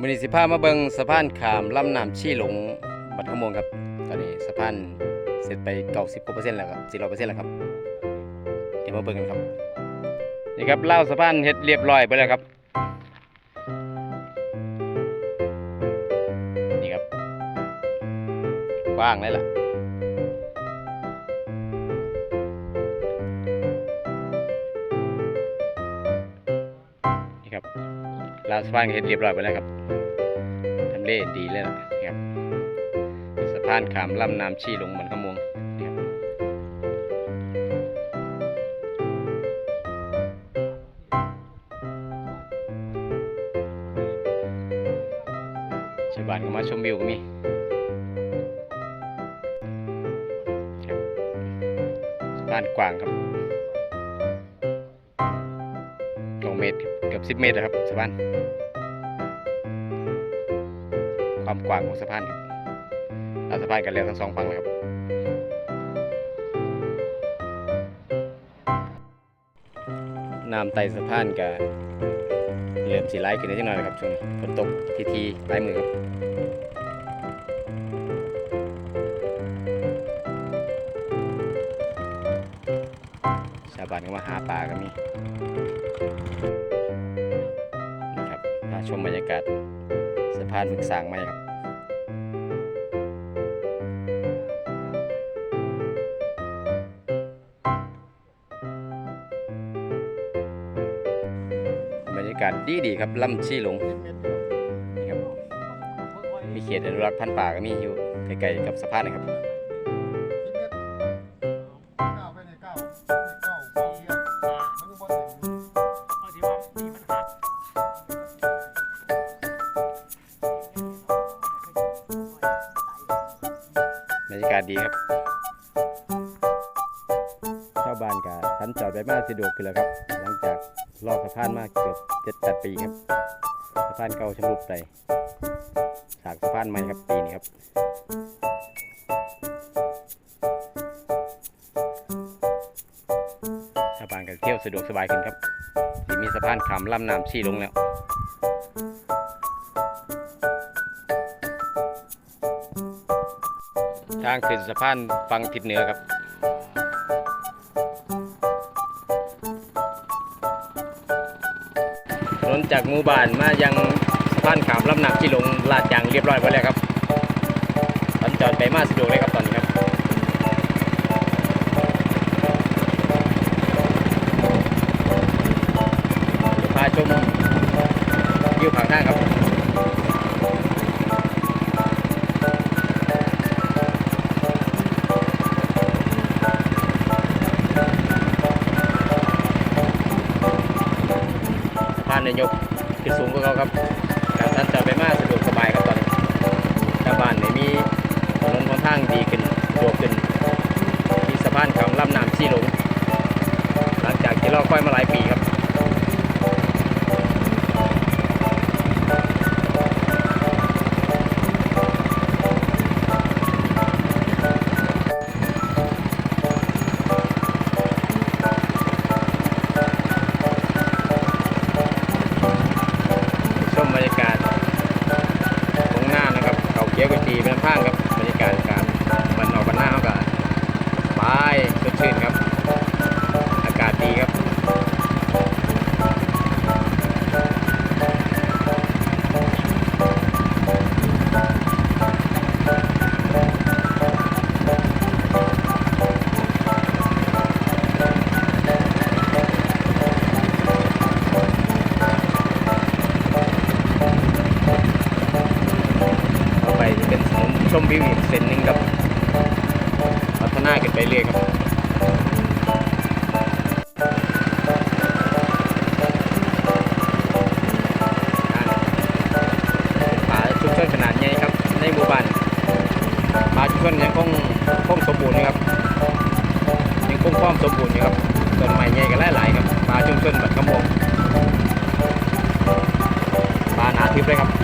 มือนิสิพามาเบิงสะพานขามลำน้ำชี่หลงบัดขโมงครับ ตอนนี้สะพานเสร็จไปเก้าสิบกว่าเปอร์เซ็นต์แล้วครับสี่ร้อยเปอร์เซ็นต์แล้วครับ เดี๋ยวมาเบิงกันครับ นี่ครับเล่าสะพานเฮ็ดเรียบร้อยไปแล้วครับ นี่ครับกว้างเลยล่ะ ลาวสะพานเฮ็ดเรียบร้อยไปแล้วครับทำเลดีเลยล่ะครับสะพานขามลำน้ำชี่ลงมันขมงนี่ครับชาวบ้านก็มาชมวิวก็มีสะพานกว้างครับ สองเมตรเกือบสิบเมตรนะครับสะพานความกว้างของสะพานครับเอาสะพานกันแล้วทั้งสองฝั่งเลยครับน้ำไต่สะพานกับเริ่มสีไล่ขึ้นได้จังหน่อยครับช่วงฝนตกทีทีๆปลายมือครับ ชาวบ้านก็มาหาปลากันมีนี่ครับพาชมบรรยากาศสะพานมึกสางไหมครับบรรยากาศดีดีครับลำชี่หลงนะครับมีเขตอนุรักษ์พันธุ์ป่าก็มีอยู่ใกล้ๆกับสะพานนะครับากาศดีครับชาวบ้านกับทันจอดไปมาสะดวกขึ้นแล้วครับ หลังจากรอสะพานมาเกือบเจ็ดแปดปีครับสะพานเก่าชำรุดไปสางสะพานใหม่ครับปีนี้ครับชาวบ้านก็เที่ยวสะดวกสบายขึ้นครับที่มีสะพานขามลำน้ำชี่ลงแล้ว ทางขึ้นสะพานฝั่งทิศเหนือครับ ถนนจากหมู่บ้านมายังสะพานขามลำหนักที่ลงลาดยางเรียบร้อยไปแล้วครับสัญจรไปมาสะดวกเลยครับตอนนี้ครับ ขึ้นสูงกว่าเขาครับการสัญจรไปมาสะดวกสบายครับตอนนี้ชาวบ้านเนี่ยมีถนนค่อนข้างดีขึ้นสะดวกขึ้นมีสะพานขามลำน้ำชี่หลงหลังจากที่เราค่อยมาหลายปีครับ ก๋วยเขียวกุจีเป็นข้างครับบรรยากาศการมันออกกันหน้าเขาก็สบายสดชื่นครับ ไปเรื่อยครับป่าชุมชนขนาดใหญ่ครับ ในหมู่บ้านป่าชุมชนยังคงคงสมบูรณ์นะครับยังคงความสมบูรณ์อยู่ครับต้นไม้ใหญ่กันหลายๆครับป่าชุมชนบัดกระมงป่าหนาทึบเลยครับ